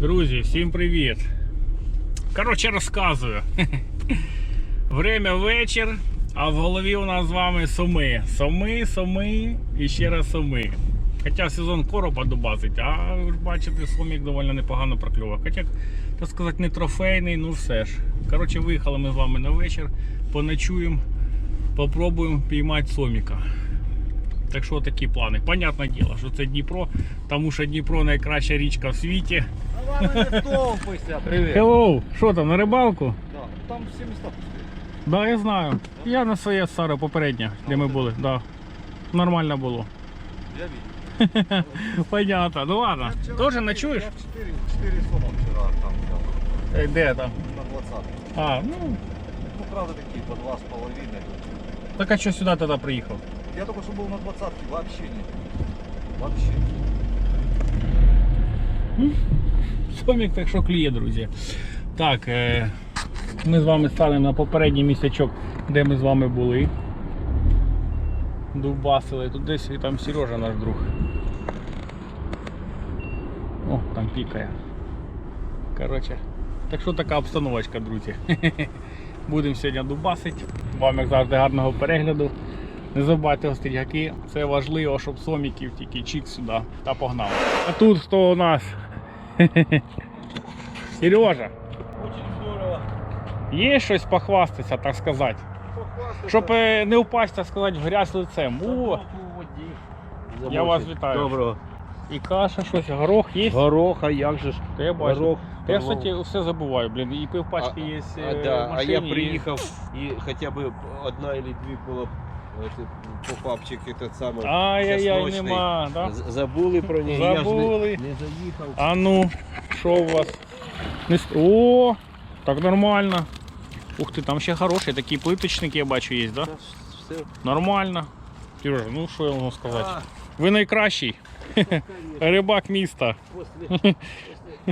Друзі, всім привіт! Коротше, розказую. Время вечір, а в голові у нас з вами соми. Соми, соми і ще раз соми. Хоча сезон короба добазить, а ви ж бачите, сомік доволі непогано прокльовує. Хоча, так сказати, не трофейний, ну все ж. Коротше, виїхали ми з вами на вечір, поночуємо, попробуємо піймати соміка. Так що такі плани. Понятне діло, що це Дніпро, тому що Дніпро найкраща річка в світі. Привіт. Hello, що там, на рибалку? Да, там всі міста пустили. Да, я знаю. Я на своє старе попереднє, де ми були. Да. Нормально було. Я видел. Понятно. Ну ладно. Тоже ночуєш? Я 4, 4 сома вчора там взял. Е, Де там? На 20. А, ну. Ну, правда, такі по 2,5. Так а що сюди тоді приїхав? Я только что был на 20 вообще не. Вообще. Сомік так що кліє, друзі. Так, е, ми з вами стали на попередній місячок, де ми з вами були. Дубасили. Тут десь і там Сережа наш друг. О, там пікає. Коротше. Так що така обстановочка, друзі. Будемо сьогодні дубасити. Вам, як завжди, гарного перегляду. Не забувайте острігаки, це важливо, щоб соміків тільки чік сюди та погнали. А тут хто у нас? Сережа, Очень здорово. є щось похвастатися, так сказати. Похвастайся. Щоб е, не впасть, так сказати, в грязь лицем. О. Я вас вітаю. Доброго. і каша, щось, горох є. Гороха, як же ж? Та я бачу. Горох. Та я, кстати, все забуваю, блін, і пивпачки є а, е, да, в а я приїхав і хоча б одна або дві було попапчик этот самий. Ай-яй-яй, нема, да? Забули про неї, Забули. я ж не, не заїхав. А ну, що у вас? Не... О, так нормально. Ух ти, там ще хороші, такі плиточники я бачу є, да? Все. Нормально. Сережа, ну що я можу сказати? А, Ви найкращий конечно, рибак міста. после-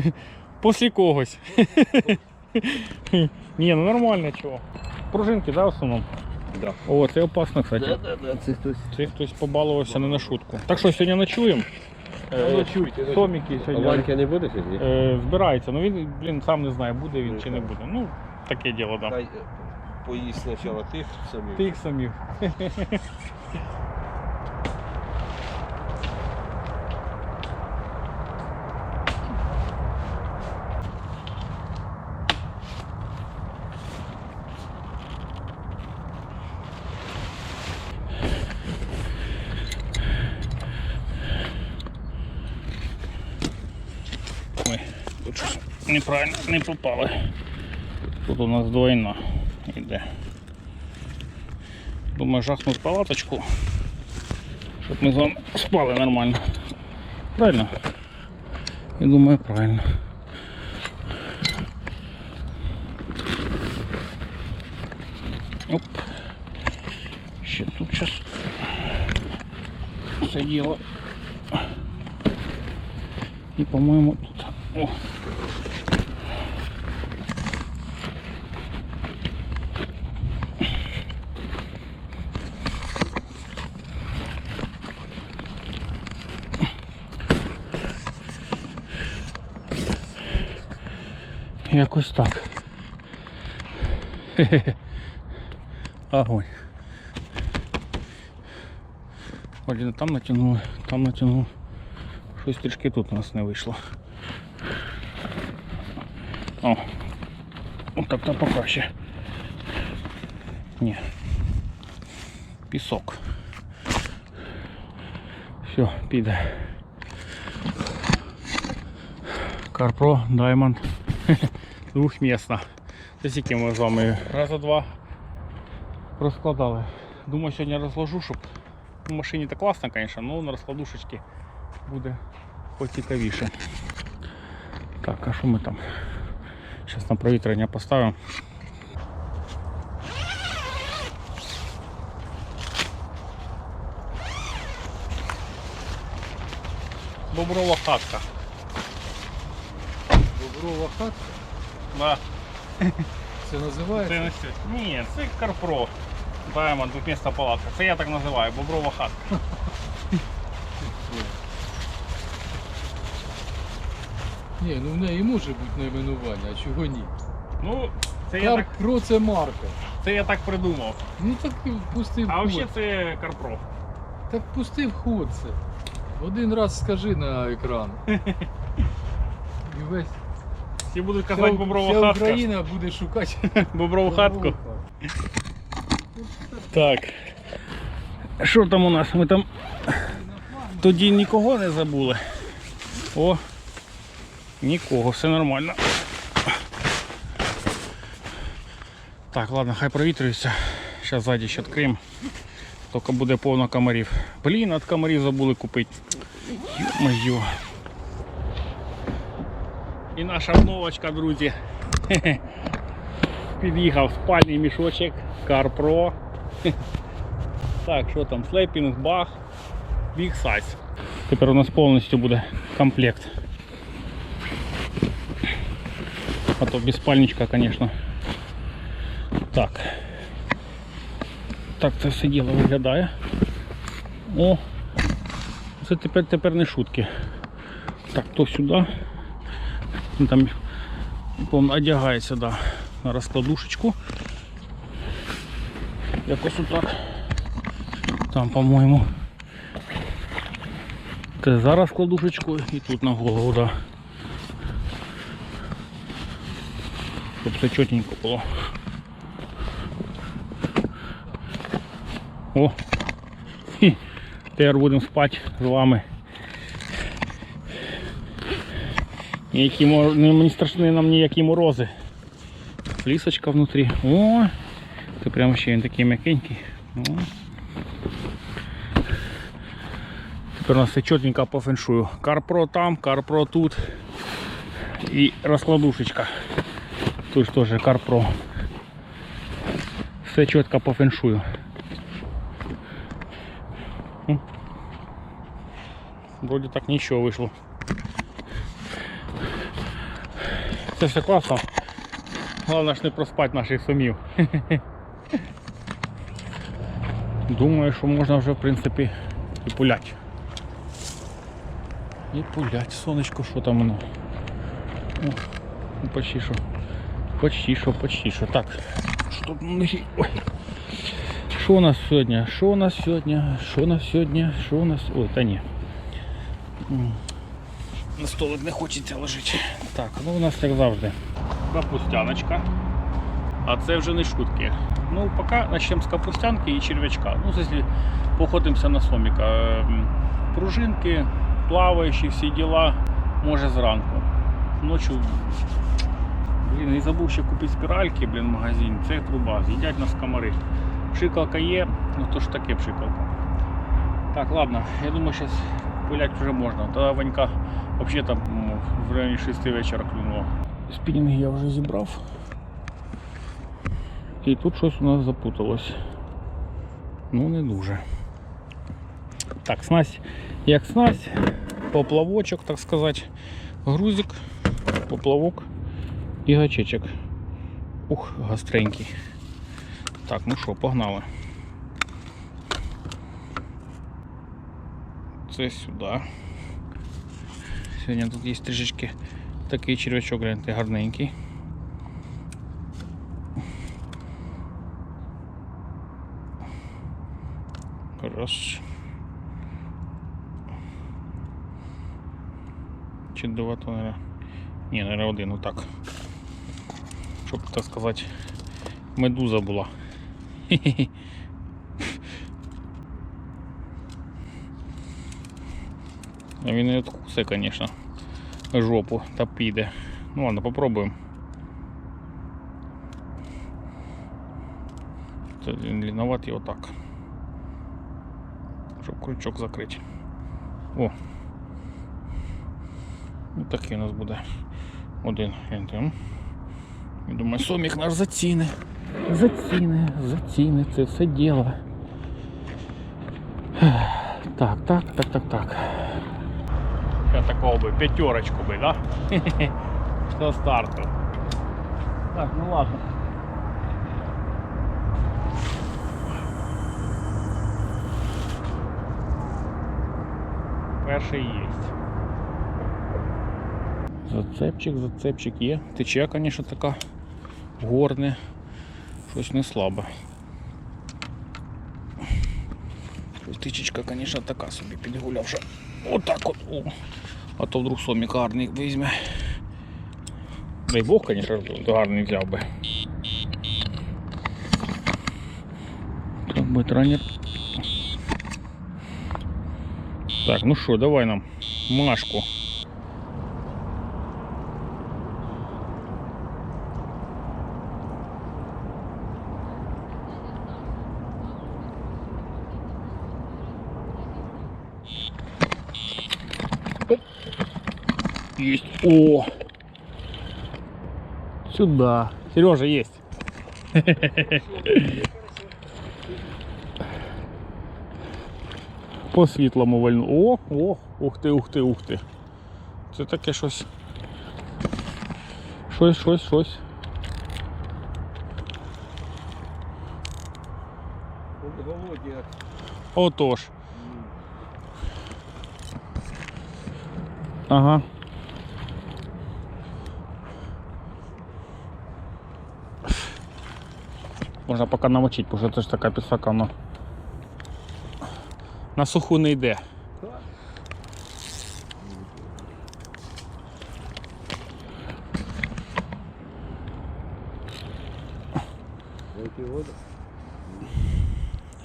Після когось. Ні, ну нормально чого. Пружинки, да, в основному? Да. О, це опасно, кстати. Да, да, да, це хтось. Це хтось побалувався не на шутку. Так що сьогодні ночуємо. Ну, Е, ночуйте, Соміки сьогодні Ванька не буде сьогодні? е, збирається. Ну він, блін, сам не знає, буде він чи не буде. Ну, таке діло, да. Хай е, поїсть спочатку тих самих. Тих самих. Ой, тут щось неправильно не попали. Тут у нас двойна йде. Думаю, жахнуть палаточку, щоб ми з вами спали нормально. Правильно? Я думаю, правильно. Оп. Ще тут зараз все діло. І, по-моєму, тут. О. Якось так. Хе-хе. Огонь. Один там натягнули, там натягнули. Щось трішки тут у нас не вийшло. О. Отак то покраще. Ні. Пісок. Все, піде. Карпро, Diamond. Двохмісна. Це скільки ми з вами раза два розкладали. Думаю, сьогодні розложу, щоб в машині так класно, звісно, але на розкладушечці буде поцікавіше. Так, а що ми там? Зараз на провітрення поставимо. Боброва хатка. Боброва хатка. Да. Це називається? Це не все. Ні, це Карпро. Diamond, двохмісна палатка. Це я так називаю, боброва хатка. Ні, ну в неї може бути найменування, а чого ні? Ну, це я, так, Карпро це марка. це я так придумав. Ну так і пустив А ход. взагалі це Карпро. Так пустив ход це. Один раз скажи на екран. І весь Всі будуть вся, казати боброва вся хатка. Україна буде шукати Боброву хатку. Так. Що там у нас? Ми там тоді нікого не забули. О, нікого, все нормально. Так, ладно, хай провітрюється. Зараз ззаді ще відкриємо. Тільки буде повно комарів. Блін, от комарів забули купити. Ё-моё. І наша обновочка, друзі. Хе-хе. Під'їхав спальний мішочок, CarPro. Так, що там? Слейпінг, бах, Big Size. Тепер у нас повністю буде комплект. А то без спальничка, звісно. Так. Так це все діло виглядає. О! Це тепер, тепер не шутки. Так, то сюди. Там Пом одягається да, на розкладушечку. Якось отак. Там, по-моєму. Це за розкладушечкою і тут на голову, да. Щоб все чотенько було. О! Тепер будемо спати з вами. Ніякі мор... не страшні нам ніякі морози. Флісочка внутрі. О! Це прямо ще він такий м'якенький. О. Тепер у нас все чотенько по феншую. Карпро там, карпро тут. І розкладушечка. Тут теж карпро. Все чітко по феншую. Вроде так нічого вийшло. Це все класно. Головне ж не проспати наших сумів. Думаю, що можна вже в принципі і пулять. І пулять, сонечко, що там воно. О, ну, почти що. Почти що, почти що. Так. Що тут? Ой. Що у нас сьогодні? Що у нас сьогодні? Що у нас сьогодні? Що у нас? Ой, та ні. На столик не хочеться лежати. Так, ну у нас як завжди. Капустяночка. А це вже не шутки. Ну, поки почнемо з капустянки і черв'ячка. Ну, якщо походимося на соміка. Ем, Пружинки, плаваючі, всі діла, може зранку. Ночі. Блін, і забув ще купити спіральки, блін, в магазині. Це труба, з'їдять нас комари. Пшикалка є, ну то ж таке пшикалка. Так, ладно, я думаю, зараз пилять вже можна. Та Ванька взагалі там в районі 6 вечора клюнула. Спінінги я вже зібрав. І тут щось у нас запуталось. Ну не дуже. Так, снасть як снасть, поплавочок, так сказати, грузик, поплавок і гачечок. Ух, гостренький. Так, ну що, погнали. Це сюди. Сьогодні тут є трішечки такий червячок, гляньте, гарненький. Раз. Чи два, то, наверное... Ні, наверное, один, отак. Щоб, так сказати, медуза була. Хе-хе-хе. А Він не відкусе, звісно, жопу та піде. Ну ладно, попробуємо. Він длинноватий отак. Щоб крючок закрити. О! Ось такий у нас буде один. Гляньте. Я думаю, сомік наш заціни. Заціни, заціни, це все діло. Так, так, так, так, так. Я такого би п'ятерочку би, да? До старту. Так, ну ладно. Перший є. Зацепчик, зацепчик є. Тече, звісно, така горне. Щось не слабе. Щось тичечка, звісно, така собі підгулявша. Отак от. О. А то вдруг сомік гарний візьме. Дай Бог, звісно, гарний взяв би. Так, битранер. Так, ну що, давай нам Машку. Оп. Есть. О! Сюда. Сережа есть. По світлому вальну. О, о, ух ти, ух ти, ух ти. Це таке щось. Щось, щось, щось. Отож. Ага. Можна поки намочити, бо це ж така підсака, воно на суху не йде.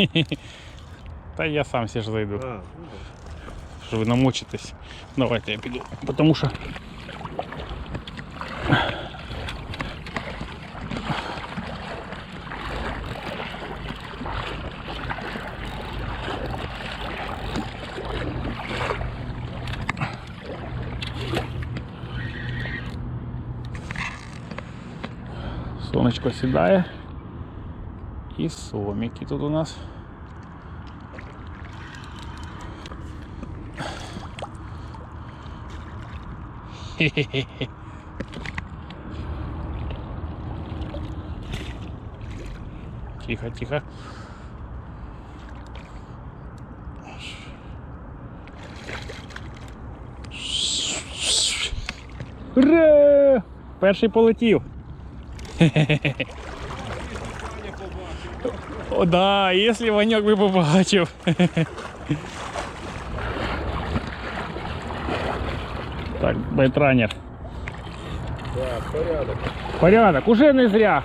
Та я сам все ж зайду, А, ну що ви намочитесь. Давайте я піду. Потому що. Сонечко сідає. І соміки тут у нас. Тихо, тихо. Ура! Перший полетів. О, да, якщо Ваньок би побачив. Так, байтранер. Так, порядок. Порядок, уже не зря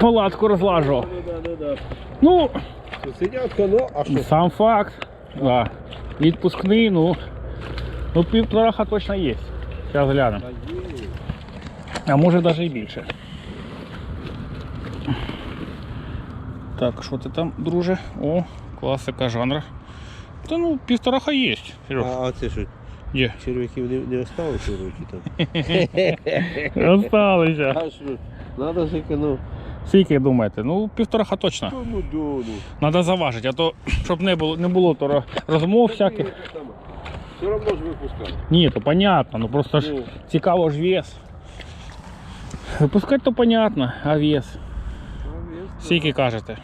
палатку розлажував. Ну да, ну да. Ну, Сидятка, ну, а що? сам факт. Да. Відпускний, ну. Ну, півтораха точно є. Зараз глянемо. Та є. А може навіть і більше. Так, що ти там, друже? О, класика жанра. Та ну, півтораха є. Сереж. А, а це що, Є. черв'яків не, не осталось руки там? Осталися. А що, надо ж ну, Скільки думаєте? Ну, півтораха точно. кому дону. Треба заважити, а то щоб не було, не було то ро- розмов всяких. Все равно ж випускати. Ні, то понятно, ну просто ж Ну. цікаво ж вес. Випускати то понятно, а вес. Скільки кажете?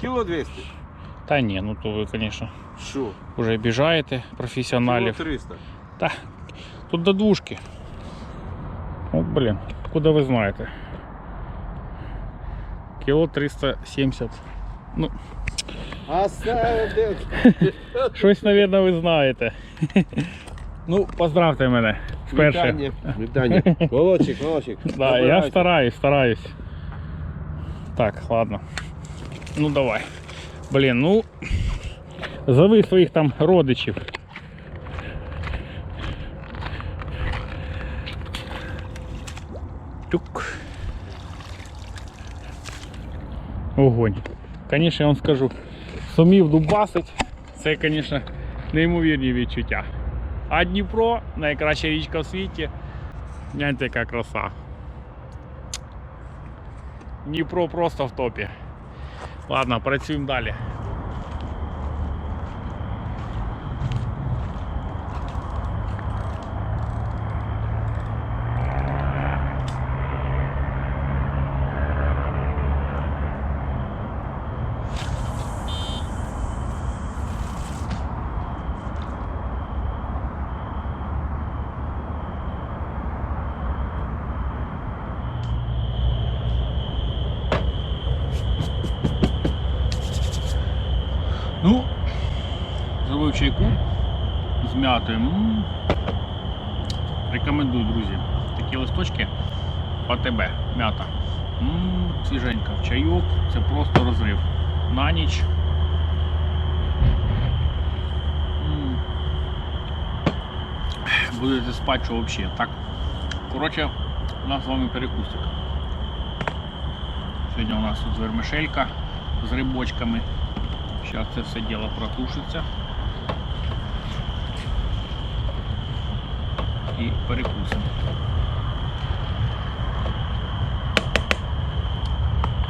Кіло 200. Та ні, ну то ви, звісно, Що? вже обіжаєте Кіло 300. Та, тут до двушки. О, блін, куди ви знаєте? Кіло 370. Ну, А де? щось, мабуть, ви знаєте. Ну, поздравте мене. Вперше. Вітання. Вітання. Володчик, Володчик. Да, я стараюсь, стараюсь. Так, ладно. Ну давай. Блін, ну. Зови своїх там родичів. Тюк. Огонь. Конечно, я вам скажу, сумів дубасить. Це, звісно, неймовірні відчуття. А Дніпро найкраща річка в світі. Гляньте, яка краса. Дніпро просто в топі. Ладно, працюємо далі. Ну, зробив чайку з м'ятою. Рекомендую, друзі. Такі листочки АТБ, м'ята. Свіженька. В чайок це просто розрив. На ніч. Будете спати, що взагалі. Так. Коротше, у нас з вами перекусик. Сьогодні у нас тут вермишелька з рибочками. Зараз це все діло протушиться. І перекусимо.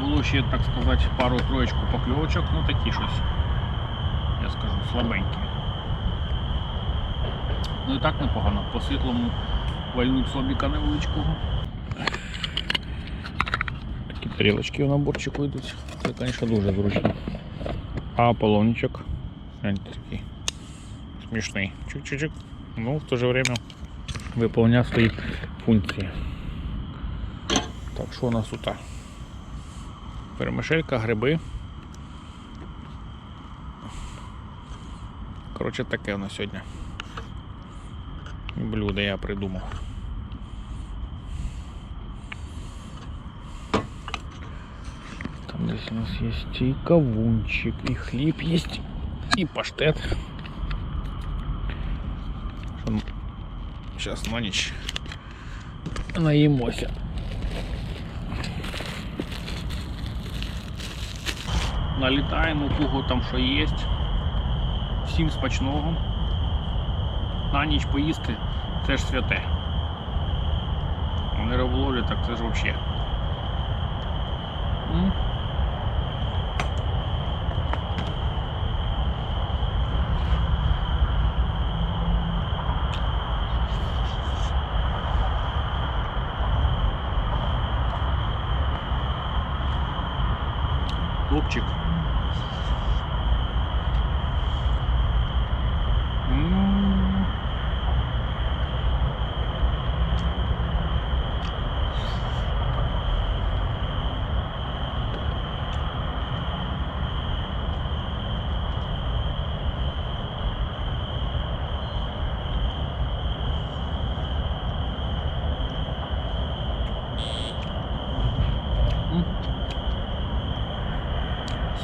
Було ще, так сказати, пару-троєчку покльовочок, ну такі щось. Я скажу, слабенькі. Ну і так непогано. По світлому вальнуть собіка невеличкого. Такі тарілочки в наборчику йдуть. Це, звісно, дуже зручно. А полончик. Такий. Смішний. Чик-чик-чик. Ну, в то же время выполняет свои функции. Так, що у нас тут? Перемишелька, гриби. Коротше, таке у нас сьогодні. Блюдо я придумав. Там десь у нас есть и кавунчик, и хлеб есть, и паштет. Сейчас на ніч наїмося. Налітаємо у кого там що є. Всім смачного. На ніч поїсти це ж святе. Не риболовлі, так це ж взагалі.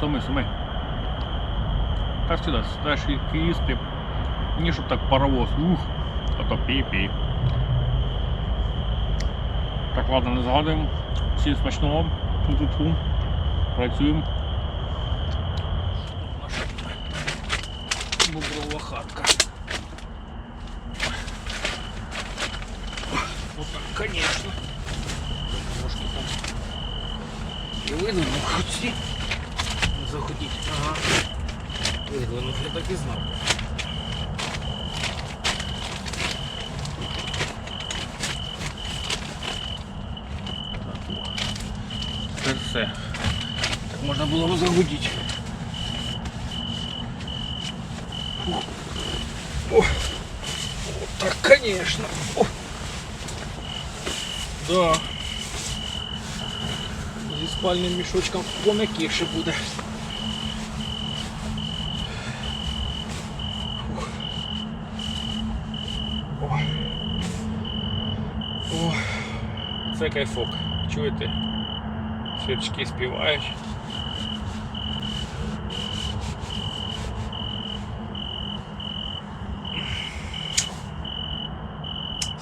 Суми, суми. Как всегда, ставишь їсти. Не чтоб так паровоз. Ух, а то пі-пі. Так, ладно, не згадуємо. Всім смачного. Ту-ту-ту. Працюємо. Виглянув, я так і знав. Так, о. Тепер все. Так можна було розгодити. Фух. О. О, так, конечно. О. Да. Зі спальним мішочком пом'якіше буде. кайфок. Чуєте? Свічки співають.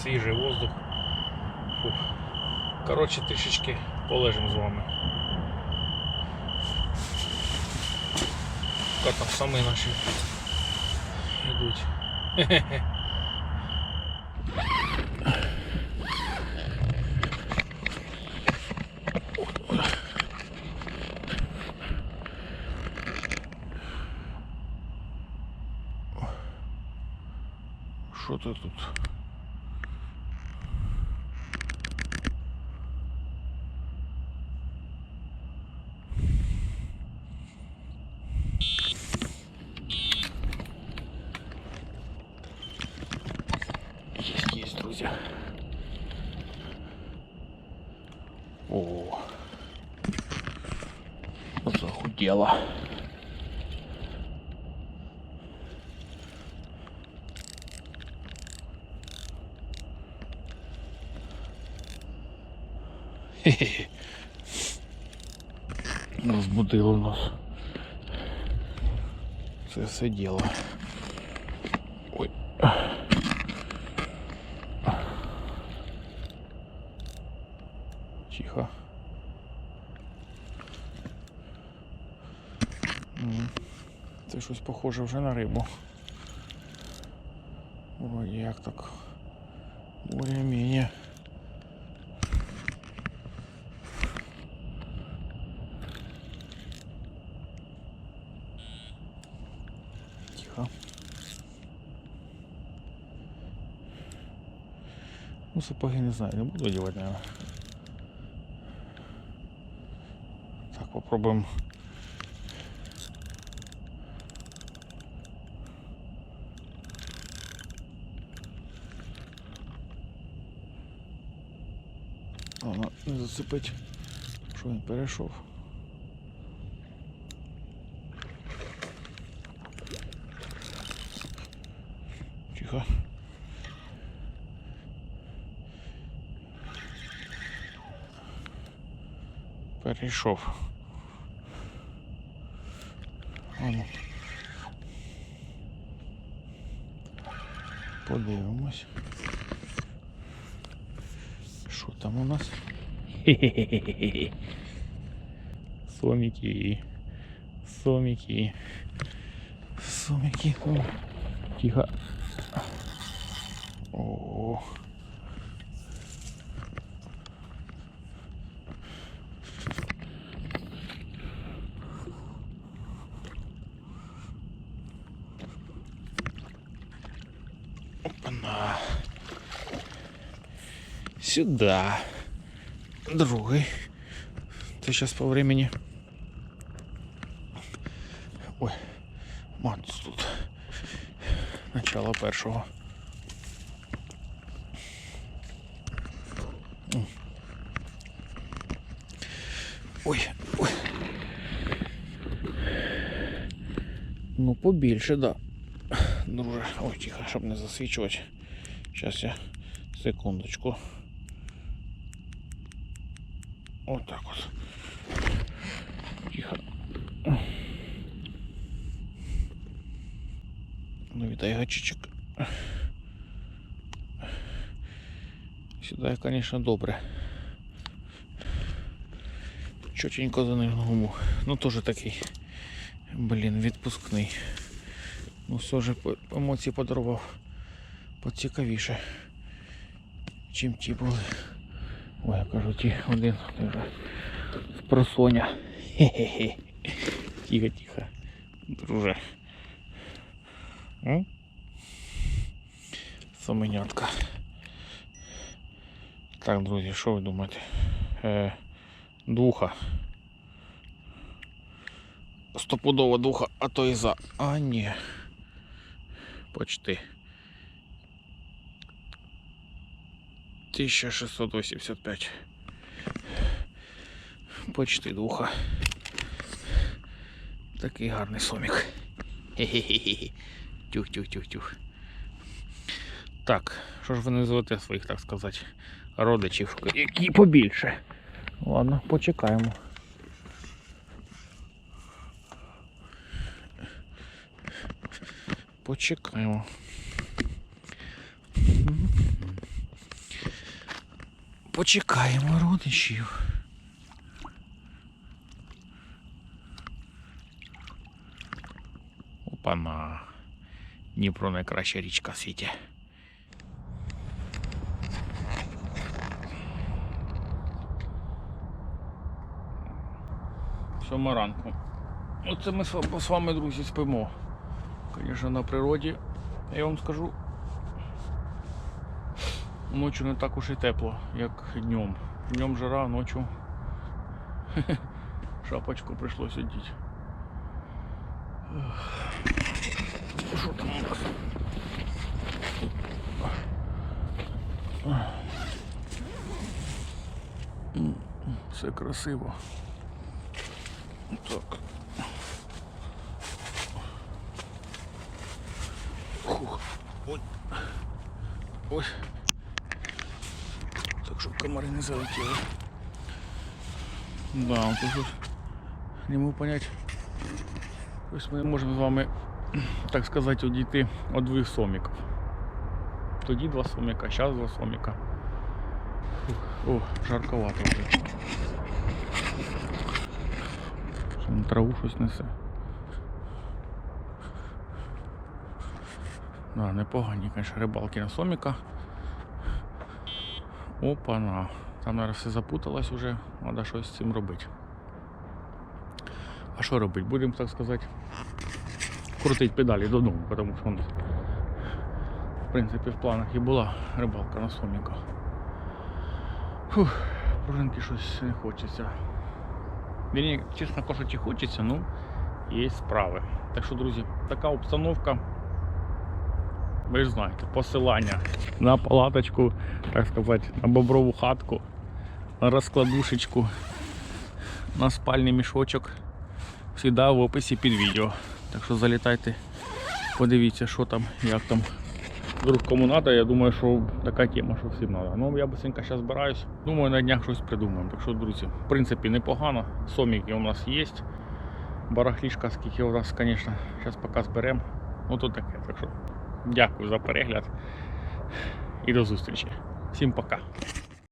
Свіжий воздух. Фух. Коротше, трішечки полежимо з вами. Поки там самі наші йдуть. Що тело. Хе -хе. Розбудило нас. Це все діло. Щось похоже вже на рибу. Ой, як так? Более-менее. Тихо. Ну, сапоги не знаю, не буду одевать, наверное. Так, попробуем. Зацепить, що він перейшов. Тихо. Перейшов. Ану. Подивимось. Що там у нас? Хе-хе-хе-хе. Сомики. Сомики. Сомики. О, Тихо. О. Опа-на. Сюда. Другий. Це зараз по времени. Ой, мат тут. Начало першого. Ой, ой. Ну, побільше, да. Друже. Ой, тихо, щоб не засвічувати. Зараз я секундочку. Вот так вот. Тихо. Ну, вітай гачичок. Сюди, конечно, добре. Чотенько за гуму. Ну, теж такий, блін, відпускний. Ну, все ж емоції подарував поцікавіше, чим ті були. Ой, я кажу, ті один вже з просоня. Хе-хе-хе. Тихо, тихо. Друже. М? Соменятка. Так, друзі, що ви думаєте? Е, духа. Стопудово духа, а то і за. А ні. Почти. 1685. Почти духа. Такий гарний сомік. Тюх-тюх-тюх-тюх. Так, що ж ви називаєте своїх, так сказати, родичів, які побільше. Ладно, почекаємо. Почекаємо. Почекаємо родичів. Опана. Дніпро найкраща річка в світі. Сьома ранку. Оце ми з вами, друзі, спимо. Звісно, на природі. Я вам скажу, Ночью не так уж і тепло, як днем. Днем жара, ночью шапочку прийшлося одіти. Що там у нас? Все красиво. Так. Фух. Ой. Щоб комари не залетіли. Да, тут не можу понять. Ось ми можемо з вами, так сказати, одійти від двох соміків. Тоді два соміка, зараз два соміка. О, жарковато вже. Що на траву щось несе. Да, непогані, конечно, рибалки на соміка. Опа-на. Там, наверное, все запуталось уже. Треба щось з цим робити. А що робити? Будемо, так сказати, крутити педалі додому, тому що в принципі, в планах і була рибалка на соміка. Фух, пружинки щось не хочеться. Мені, чесно кажучи, хочеться, ну, є справи. Так що, друзі, така обстановка. Ви ж знаєте, посилання на палаточку, так сказати, на боброву хатку, на розкладушечку, на спальний мішочок. Всегда в описі під відео. Так що залітайте, подивіться, що там, як там. Вдруг кому треба, я думаю, що така тема, що всім треба. Ну, я быстренько зараз збираюсь. Думаю, на днях щось придумаємо. Так що, друзі, в принципі, непогано. Соміки у нас є. Барахлішка, скільки у нас, звісно, зараз поки зберемо. Ну то таке. Так що дякую за перегляд і до зустрічі. Всім пока.